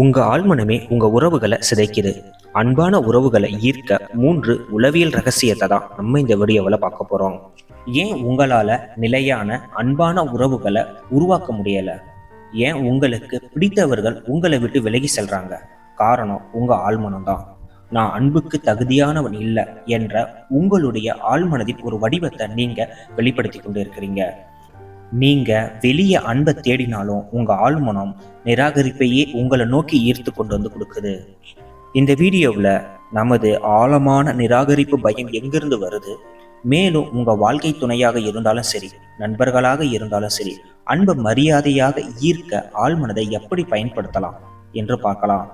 உங்க ஆழ்மனமே உங்க உறவுகளை சிதைக்குது. அன்பான உறவுகளை ஈர்க்க மூன்று உளவியல் ரகசியத்தை தான் நம்ம இந்த வீடியோவில் பார்க்க போறோம். ஏன் உங்களால நிலையான அன்பான உறவுகளை உருவாக்க முடியல? ஏன் உங்களுக்கு பிடித்தவர்கள் உங்களை விட்டு விலகி செல்றாங்க? காரணம் உங்க ஆழ்மனம் தான் நான் அன்புக்கு தகுதியானவன் இல்லை என்ற உங்களுடைய ஆழ்மனதின் ஒரு வடிவத்தை நீங்க வெளிப்படுத்தி கொண்டு இருக்கிறீங்க நீங்கள் வெளியே அன்பை தேடினாலும் உங்கள் ஆழ்மனம் நிராகரிப்பையே உங்களை நோக்கி ஈர்த்து கொண்டு வந்து கொடுக்குது. இந்த வீடியோவில் நமது ஆழமான நிராகரிப்பு பயம் எங்கிருந்து வருது? மேலும் உங்கள் வாழ்க்கை துணையாக இருந்தாலும் சரி நண்பர்களாக இருந்தாலும் சரி அன்பை மரியாதையாக ஈர்க்க ஆழ்மனதை எப்படி பயன்படுத்தலாம்? என்று பார்க்கலாம்.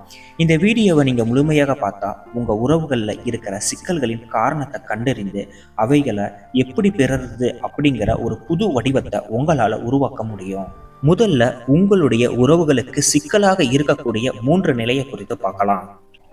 இந்த வீடியோவை நீங்கள் முழுமையாக பார்த்தா உங்கள் உறவுகளில் இருக்கிற சிக்கல்களின் காரணத்தை கண்டறிந்து அவைகளை எப்படி பெறுறது அப்படிங்கிற ஒரு புது வடிவத்தை உங்களால் உருவாக்க முடியும். முதல்ல உங்களுடைய உறவுகளுக்கு சிக்கலாக இருக்கக்கூடிய மூன்று நிலையை குறித்து பார்க்கலாம்.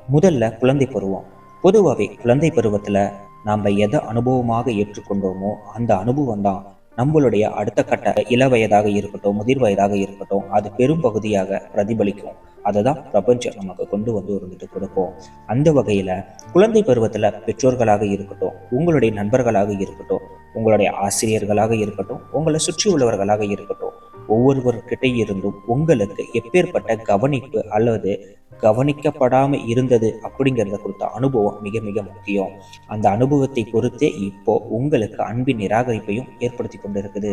முதல்ல குழந்தை பருவம். பொதுவாகவே குழந்தை பருவத்தில் நாம் எதை அனுபவமாக ஏற்றுக்கொண்டோமோ அந்த அனுபவம் தான் நம்மளுடைய அடுத்த கட்ட இள வயதாக இருக்கட்டும் முதிர் வயதாக இருக்கட்டும் அது பெரும் பகுதியாக பிரதிபலிக்கும். அதை தான் பிரபஞ்சம் நமக்கு கொண்டு வந்து இருந்துட்டு கொடுக்கும். அந்த வகையில் குழந்தை பருவத்தில் பெற்றோர்களாக இருக்கட்டும் உங்களுடைய நண்பர்களாக இருக்கட்டும் உங்களுடைய ஆசிரியர்களாக இருக்கட்டும் உங்களை சுற்றி உள்ளவர்களாக இருக்கட்டும் ஒவ்வொருவர்கிட்ட இருந்தும் உங்களுக்கு எப்பேற்பட்ட கவனிப்பு அல்லது கவனிக்கப்படாமல் இருந்தது அப்படிங்கிறத கொடுத்த அனுபவம் மிக மிக முக்கியம். அந்த அனுபவத்தை பொறுத்தே இப்போ உங்களுக்கு அன்பின் நிராகரிப்பையும் ஏற்படுத்தி கொண்டிருக்குது.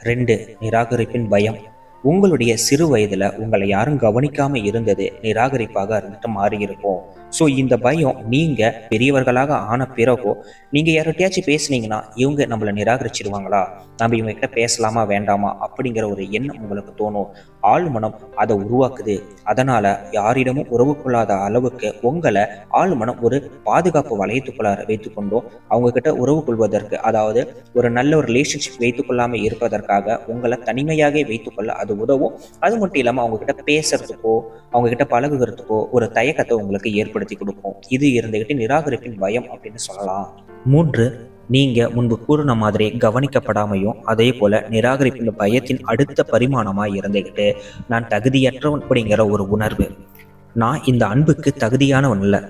ரெண்டு நிராகரிப்பின் பயம். உங்களுடைய சிறு வயதுல உங்களை யாரும் கவனிக்காம இருந்தது நிராகரிப்பாக இருந்துட்டு மாறி இருக்கும். ஸோ இந்த பயம் நீங்க பெரியவர்களாக ஆன பிறகோ நீங்க யார்கிட்டயாச்சும் பேசுனீங்கன்னா இவங்க நம்மளை நிராகரிச்சிருவாங்களா நம்ம இவங்ககிட்ட பேசலாமா வேண்டாமா? அப்படிங்கிற ஒரு எண்ணம் உங்களுக்கு தோணும். ஆழ்மனம் அதை உருவாக்குது. அதனால யாரிடமும் உறவு கொள்ளாத அளவுக்கு உங்களை ஆழ்மனம் ஒரு பாதுகாப்பு வளையத்துக்குள்ளார வைத்துக்கொண்டோ அவங்க கிட்ட உறவு கொள்வதற்கு அதாவது ஒரு நல்ல ஒரு ரிலேஷன்ஷிப் வைத்துக்கொள்ளாமல் இருப்பதற்காக உங்களை தனிமையாக வைத்துக்கொள்ள அது உதவும். அது மட்டும் இல்லாமல் அவங்க கிட்ட பேசுறதுக்கோ அவங்க கிட்ட பழகுகிறதுக்கோ ஒரு தயக்கத்தை உங்களுக்கு ஏற்படுத்தி கொடுக்கும். இது இருந்துகிட்டு நிராகரிப்பின் பயம் அப்படின்னு சொல்லலாம். மூன்று நீங்கள் முன்பு கூறின மாதிரி கவனிக்கப்படாமையும் அதே போல் நிராகரிப்பின் பயத்தின் அடுத்த பரிமாணமாக இருந்துக்கிட்டு நான் தகுதியற்றவன் அப்படிங்கிற ஒரு உணர்வு. நான் இந்த அன்புக்கு தகுதியானவன் இல்லை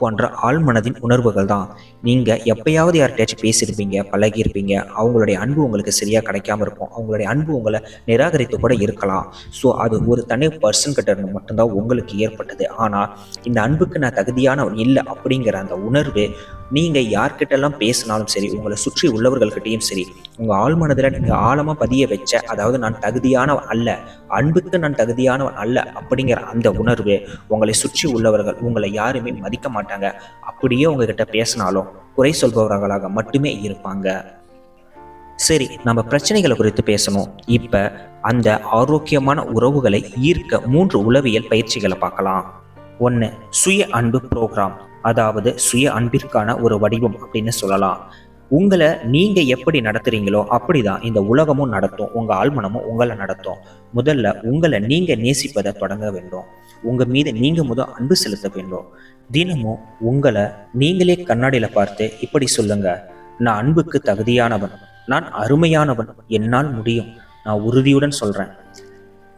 போன்ற ஆழ்மனதின் உணர்வுகள் தான். நீங்கள் எப்பயாவது யார்கிட்டயாச்சும் பேசியிருப்பீங்க பழகியிருப்பீங்க அவங்களுடைய அன்பு உங்களுக்கு சரியாக கிடைக்காம இருக்கும். அவங்களுடைய அன்பு உங்களை நிராகரித்து கூட இருக்கலாம். ஸோ அது ஒரு தனி பர்சன் கிட்ட இருந்து மட்டும்தான் உங்களுக்கு ஏற்பட்டது. ஆனால் இந்த அன்புக்கு நான் தகுதியானவன் இல்லை அப்படிங்கிற அந்த உணர்வு நீங்கள் யார்கிட்டெல்லாம் பேசினாலும் சரி உங்களை சுற்றி உள்ளவர்கள்கிட்டையும் சரி உங்கள் ஆழ்மனதில் நீங்கள் ஆழமாக பதிய வச்ச அதாவது நான் தகுதியானவன் அல்ல அன்புக்கு நான் தகுதியானவன் அல்ல அப்படிங்கிற அந்த உணர்வு உங்களை சுற்றி உள்ளவர்கள் உங்களை யாருமே மதிக்க மாட்டாங்க. அப்படியே உங்ககிட்ட பேசினாலும் குறை சொல்பவர்களாக மட்டுமே இருப்பாங்க. சரி நம்ம பிரச்சனைகளை குறித்து பேசணும். இப்போ அந்த ஆரோக்கியமான உறவுகளை ஈர்க்க மூன்று உளவியல் பயிற்சிகளை பார்க்கலாம். ஒன்று சுய அன்பு ப்ரோக்ராம் அதாவது சுய அன்பிற்கான ஒரு வடிவம் அப்படின்னு சொல்லலாம். உங்களை நீங்க எப்படி நடத்துறீங்களோ அப்படிதான் இந்த உலகமும் நடத்தும். உங்க ஆழ்மனமும் உங்களை நடத்தும். முதல்ல உங்களை நீங்க நேசிப்பதை தொடங்க வேண்டும். உங்க மீது நீங்க முதல் அன்பு செலுத்த வேண்டும். தினமும் உங்களை நீங்களே கண்ணாடியில பார்த்து இப்படி சொல்லுங்க. நான் அன்புக்கு தகுதியானவன். நான் அருமையானவன். என்னால் முடியும். நான் உறுதியுடன் சொல்றேன்.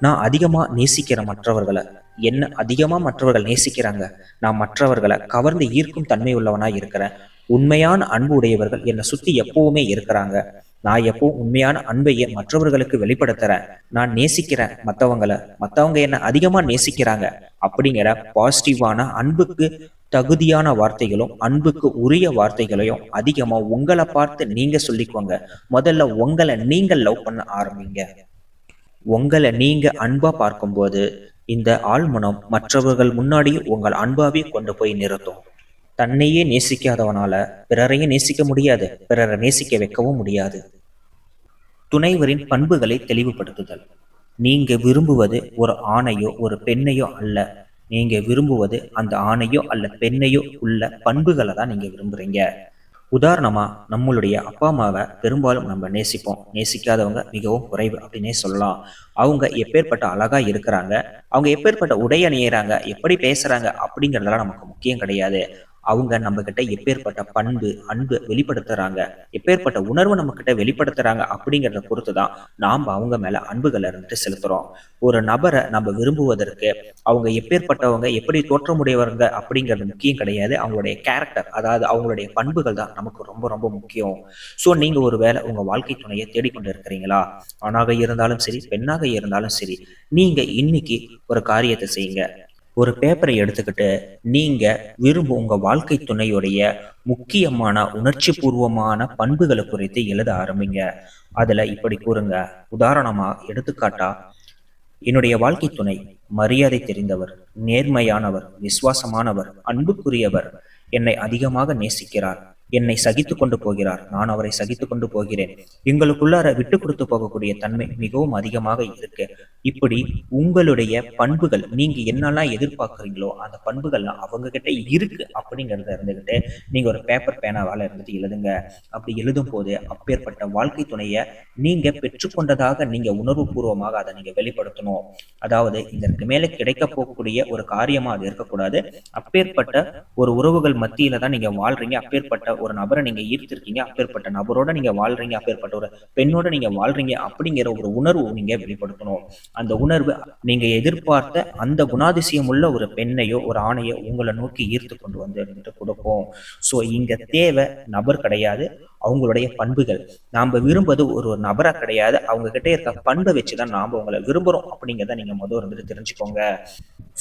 நான் அதிகமாக நேசிக்கிற மற்றவர்களை என்ன அதிகமாக மற்றவர்கள் நேசிக்கிறாங்க? நான் மற்றவர்களை கவர்ந்து ஈர்க்கும் தன்மை உள்ளவனாக இருக்கிறேன். உண்மையான அன்பு உடையவர்கள் என்னை சுற்றி எப்பவுமே இருக்கிறாங்க. நான் எப்போ உண்மையான அன்பையை மற்றவர்களுக்கு வெளிப்படுத்துறேன். நான் நேசிக்கிறேன் மற்றவங்களை மற்றவங்க என்ன அதிகமாக நேசிக்கிறாங்க. அப்படிங்கிற பாசிட்டிவான அன்புக்கு தகுதியான வார்த்தைகளும் அன்புக்கு உரிய வார்த்தைகளையும் அதிகமாக உங்களை பார்த்து நீங்க சொல்லிக்கோங்க. முதல்ல உங்களை நீங்கள் லவ் பண்ண ஆரம்பிங்க. உங்களை நீங்க அன்பா பார்க்கும்போது இந்த ஆழ்மனம் மற்றவர்கள் முன்னாடி உங்கள் அன்பாவே கொண்டு போய் நிறுத்தும். தன்னையே நேசிக்காதவனால பிறரையும் நேசிக்க முடியாது பிறரை நேசிக்க வைக்கவும் முடியாது. துணைவரின் பண்புகளை தெளிவுபடுத்துதல். நீங்க விரும்புவது ஒரு ஆணையோ ஒரு பெண்ணையோ அல்ல. நீங்க விரும்புவது அந்த ஆணையோ அல்ல பெண்ணையோ உள்ள பண்புகளை தான் நீங்க விரும்புறீங்க. உதாரணமாக நம்மளுடைய அப்பா அம்மாவை பெரும்பாலும் நம்ம நேசிப்போம். நேசிக்காதவங்க மிகவும் குறைவு அப்படின்னே சொல்லலாம். அவங்க எப்பேற்பட்ட அழகாக இருக்கிறாங்க அவங்க எப்பேற்பட்ட உடை அணியிறாங்க எப்படி பேசுகிறாங்க அப்படிங்கிறதெல்லாம் நமக்கு முக்கியம் கிடையாது. அவங்க நம்ம கிட்ட எப்பேற்பட்ட பண்பு அன்பு வெளிப்படுத்துறாங்க. எப்பேற்பட்ட உணர்வு நம்ம கிட்ட வெளிப்படுத்துறாங்க அப்படிங்கிறத பொறுத்து தான் நாம் அவங்க மேல அன்புகளை இருந்துட்டு செலுத்துறோம். ஒரு நபரை நம்ம விரும்புவதற்கு அவங்க எப்பேற்பட்டவங்க எப்படி தோற்றமுடையவங்க அப்படிங்கிறது முக்கியம் கிடையாது. அவங்களுடைய கேரக்டர் அதாவது அவங்களுடைய பண்புகள் தான் நமக்கு ரொம்ப ரொம்ப முக்கியம். ஸோ நீங்க ஒரு வேளை உங்க வாழ்க்கை துணையை தேடிக்கொண்டு இருக்கிறீங்களா? ஆணாக இருந்தாலும் சரி பெண்ணாக இருந்தாலும் சரி நீங்க இன்னைக்கு ஒரு காரியத்தை செய்யுங்க. ஒரு பேப்பரை எடுத்துக்கிட்டு நீங்க விரும்பும் உங்க வாழ்க்கை துணையுடைய முக்கியமான உணர்ச்சி பூர்வமான பண்புகளை குறித்து எழுத ஆரம்பிங்க. அதுல இப்படி கூறுங்க. உதாரணமா எடுத்துக்காட்டா என்னுடைய வாழ்க்கை துணை மரியாதை தெரிந்தவர் நேர்மையானவர் விசுவாசமானவர் அன்புக்குரியவர் என்னை அதிகமாக நேசிக்கிறார். என்னை சகித்து கொண்டு போகிறார். நான் அவரை சகித்து கொண்டு போகிறேன். எங்களுக்குள்ளார விட்டு கொடுத்து போகக்கூடிய தன்மை மிகவும் அதிகமாக இருக்கு. இப்படி உங்களுடைய பண்புகள் நீங்க என்னெல்லாம் எதிர்பார்க்குறீங்களோ அந்த பண்புகள்லாம் அவங்க கிட்ட இருக்கு அப்படிங்கிறத இருந்துகிட்டு நீங்க ஒரு பேப்பர் பேனாவால இருந்துட்டு எழுதுங்க. அப்படி எழுதும் போது அப்பேற்பட்ட வாழ்க்கை துணையை நீங்க பெற்றுக்கொண்டதாக நீங்க உணர்வு பூர்வமாக அதை நீங்க வெளிப்படுத்தணும். அதாவது இதற்கு மேல கிடைக்க போகக்கூடிய ஒரு காரியமா அது இருக்கக்கூடாது. அப்பேற்பட்ட ஒரு உறவுகள் மத்தியில தான் நீங்க வாழ்றீங்க. அப்பேற்பட்ட ஒரு நபரை நீங்க ஈர்த்திருக்கீங்க அப்பேற்பட்ட நபரோட நீங்க வாழ்றீங்க அப்பேற்பட்ட ஒரு பெண்ணோட நீங்க வாழ்றீங்க அப்படிங்கிற ஒரு உணர்வு நீங்க வெளிப்படுத்தணும். அந்த உணர்வு நீங்க எதிர்பார்த்த அந்த குணாதிசயம் உள்ள ஒரு பெண்ணையோ ஒரு ஆணையோ உங்களை நோக்கி ஈர்த்து கொண்டு வந்து இருந்துட்டு கொடுப்போம் ஸோ இங்க தேவை நபர் கிடையாது. அவங்களுடைய பண்புகள். நாம் விரும்புவது ஒரு ஒரு நபராக கிடையாது. அவங்க கிட்டே இருக்க பண்பை வச்சு தான் நாம் உங்களை விரும்புகிறோம் அப்படிங்கிறத நீங்கள் முதல் இருந்துட்டு தெரிஞ்சுக்கோங்க.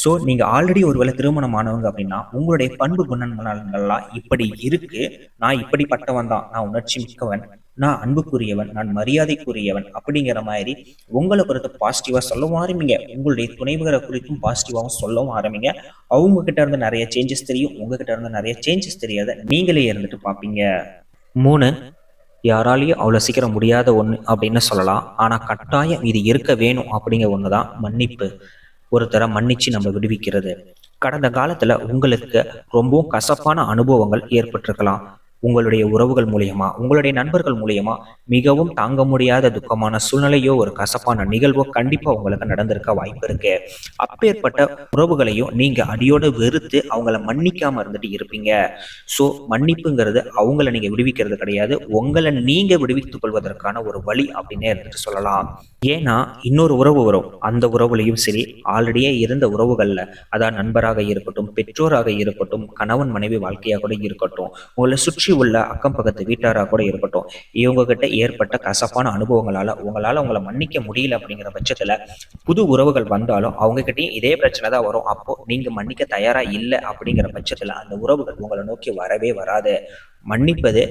ஸோ நீங்கள் ஆல்ரெடி ஒருவேளை திருமணம் ஆனவங்க அப்படின்னா உங்களுடைய பண்பு குணங்கள்லாம் இப்படி இருக்கு. நான் இப்படிப்பட்டவன் தான். நான் உணர்ச்சி மிக்கவன். நான் அன்புக்குரியவன். நான் மரியாதைக்குரியவன் அப்படிங்கிற மாதிரி உங்களை குறித்து பாசிட்டிவாக சொல்லவும் ஆரம்பிங்க. உங்களுடைய துணைவுகளை குறித்தும் பாசிட்டிவாகவும் சொல்லவும் ஆரம்பிங்க. அவங்க கிட்ட இருந்து நிறைய சேஞ்சஸ் தெரியும். உங்ககிட்ட இருந்து நிறைய சேஞ்சஸ் தெரியாத நீங்களே இருந்துட்டு பார்ப்பீங்க. மூணு யாராலையும் அவ்வளோ சீக்கிரம் முடியாத ஒன்று அப்படின்னு சொல்லலாம். ஆனால் கட்டாயம் இது இருக்க வேணும் அப்படிங்கிற ஒன்று தான் மன்னிப்பு. ஒருத்தரை மன்னிச்சு நம்ம விடுவிக்கிறது. கடந்த காலத்துல உங்களுக்கு ரொம்பவும் கசப்பான அனுபவங்கள் ஏற்பட்டிருக்கலாம். உங்களுடைய உறவுகள் மூலியமா உங்களுடைய நண்பர்கள் மூலியமா மிகவும் தாங்க முடியாத துக்கமான சூழ்நிலையோ ஒரு கசப்பான நிகழ்வோ கண்டிப்பா உங்களுக்கு நடந்திருக்க வாய்ப்பு இருக்கு. அப்பேற்பட்ட உறவுகளையும் நீங்க அடியோடு வெறுத்து அவங்கள மன்னிக்காம இருந்துட்டு இருப்பீங்க. ஸோ மன்னிப்புங்கிறது அவங்கள நீங்க விடுவிக்கிறது கிடையாது. உங்களை நீங்க விடுவித்துக் கொள்வதற்கான ஒரு வழி அப்படின்னே இருந்துட்டு சொல்லலாம். ஏன்னா இன்னொரு உறவு வரும். அந்த உறவுலையும் சரி ஆல்ரெடியே இருந்த உறவுகள்ல அதான் நண்பராக இருக்கட்டும் பெற்றோராக இருக்கட்டும் கணவன் மனைவி வாழ்க்கையாக கூட இருக்கட்டும் உங்களை சுற்றி சுற்றி உள்ள அக்கம் பக்கத்து வீட்டாராக கூட இருக்கட்டும். இவங்க கிட்ட ஏற்பட்ட கசப்பான அனுபவங்களால உங்களால உங்களை மன்னிக்க முடியல அப்படிங்கிற பட்சத்துல புது உறவுகள் வந்தாலும் அவங்க கிட்டயும் இதே பிரச்சனை தான் வரும். அப்போ நீங்க மன்னிக்க தயாரா இல்லை அப்படிங்கிற பட்சத்துல அந்த உறவுகள் உங்களை நோக்கி வரவே வராது. மன்னிப்பது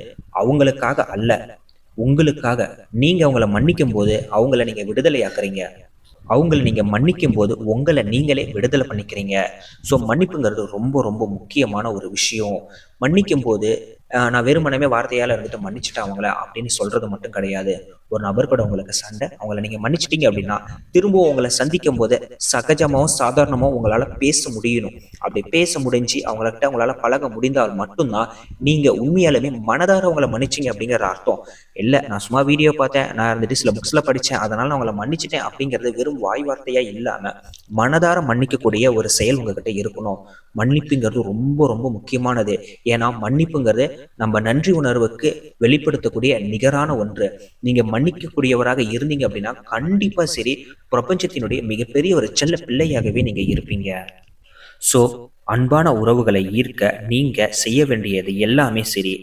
அவங்களுக்காக அல்ல. உங்களுக்காக. நீங்க அவங்கள மன்னிக்கும் போது அவங்கள நீங்க விடுதலையாக்குறீங்க. அவங்கள நீங்க மன்னிக்கும் போது உங்களை நீங்களே விடுதலை பண்ணிக்கிறீங்க. ஸோ மன்னிப்புங்கிறது ரொம்ப ரொம்ப முக்கியமான ஒரு விஷயம். மன்னிக்கும் போது நான் வெறுமனமே வார்த்தையால் இருந்துட்டு மன்னிச்சுட்டேன் அவங்கள அப்படின்னு சொல்றது மட்டும் கிடையாது. ஒரு நபர் கூட உங்களுக்கு சண்டை அவங்கள நீங்க மன்னிச்சிட்டீங்க அப்படின்னா திரும்பவும் உங்களை சந்திக்கும் போது சகஜமாகவும் சாதாரணமாகவும் உங்களால பேச முடியணும். அப்படி பேச முடிஞ்சு அவங்கள்ட்ட உங்களால பழக முடிந்தால் மட்டும்தான் நீங்க உண்மையாலுமே மனதார உங்களை மன்னிச்சிங்க அப்படிங்கிற அர்த்தம். இல்லை நான் சும்மா வீடியோ பார்த்தேன் நான் இருந்துட்டு சில புக்ஸ்ல படித்தேன் அதனால நான் உங்களை மன்னிச்சிட்டேன் அப்படிங்கிறது வெறும் வாய் வார்த்தையா இல்லாம மனதார மன்னிக்கக்கூடிய ஒரு செயல் உங்ககிட்ட இருக்கணும். மன்னிப்புங்கிறது ரொம்ப ரொம்ப முக்கியமானது. ஏன்னா மன்னிப்புங்கிறது நம்ம நன்றி உணர்வுக்கு வெளிப்படுத்தக்கூடிய நிகரான ஒன்று. நீங்க மன்னிக்கக்கூடியவராக இருந்தீங்க அப்படின்னா கண்டிப்பா சரி பிரபஞ்சத்தினுடைய மிகப்பெரிய ஒரு செல்ல பிள்ளையாகவே நீங்க இருப்பீங்க. ஸோ அன்பான உறவுகளை ஈர்க்க நீங்க செய்ய வேண்டியது எல்லாமே சரி.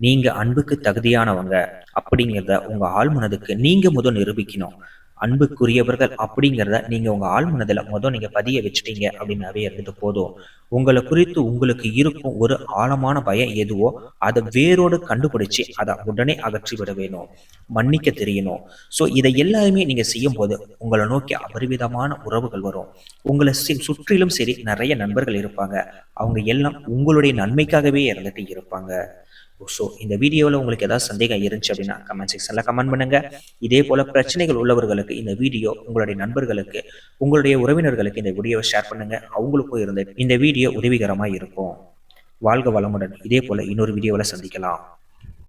நீங்க அன்புக்கு தகுதியானவங்க அப்படிங்கிறத உங்க ஆழ்மனதுக்கு நீங்க முதல் நிரூபிக்கணும். அன்புக்குரியவர்கள் அப்படிங்கிறத நீங்கள் உங்கள் ஆள் மனதில் மொதல் நீங்கள் பதிய வச்சுட்டீங்க அப்படின்னாவே இருந்தது போதும். உங்களை குறித்து உங்களுக்கு இருக்கும் ஒரு ஆழமான பயம் எதுவோ அதை வேரோடு கண்டுபிடிச்சு அதை உடனே அகற்றி விட வேணும். மன்னிக்க தெரியணும். ஸோ இதை எல்லாருமே நீங்கள் செய்யும் போது உங்களை நோக்கி அபரிவிதமான உறவுகள் வரும். உங்களை சுற்றிலும் சரி நிறைய நண்பர்கள் இருப்பாங்க. அவங்க எல்லாம் உங்களுடைய நன்மைக்காகவே இருந்துட்டு இருப்பாங்க. ஸோ இந்த வீடியோவில் உங்களுக்கு ஏதாவது சந்தேகம் இருந்துச்சு அப்படின்னா கமெண்ட் செக்ஷனில் கமெண்ட் பண்ணுங்க. இதே போல பிரச்சனைகள் உள்ளவர்களுக்கு இந்த வீடியோ உங்களுடைய நண்பர்களுக்கு உங்களுடைய உறவினர்களுக்கு இந்த வீடியோவை ஷேர் பண்ணுங்க. அவங்களுக்கும் இருந்த இந்த வீடியோ உதவிகரமாக இருக்கும். வாழ்க வளமுடன். இதே போல இன்னொரு வீடியோவில் சந்திக்கலாம்.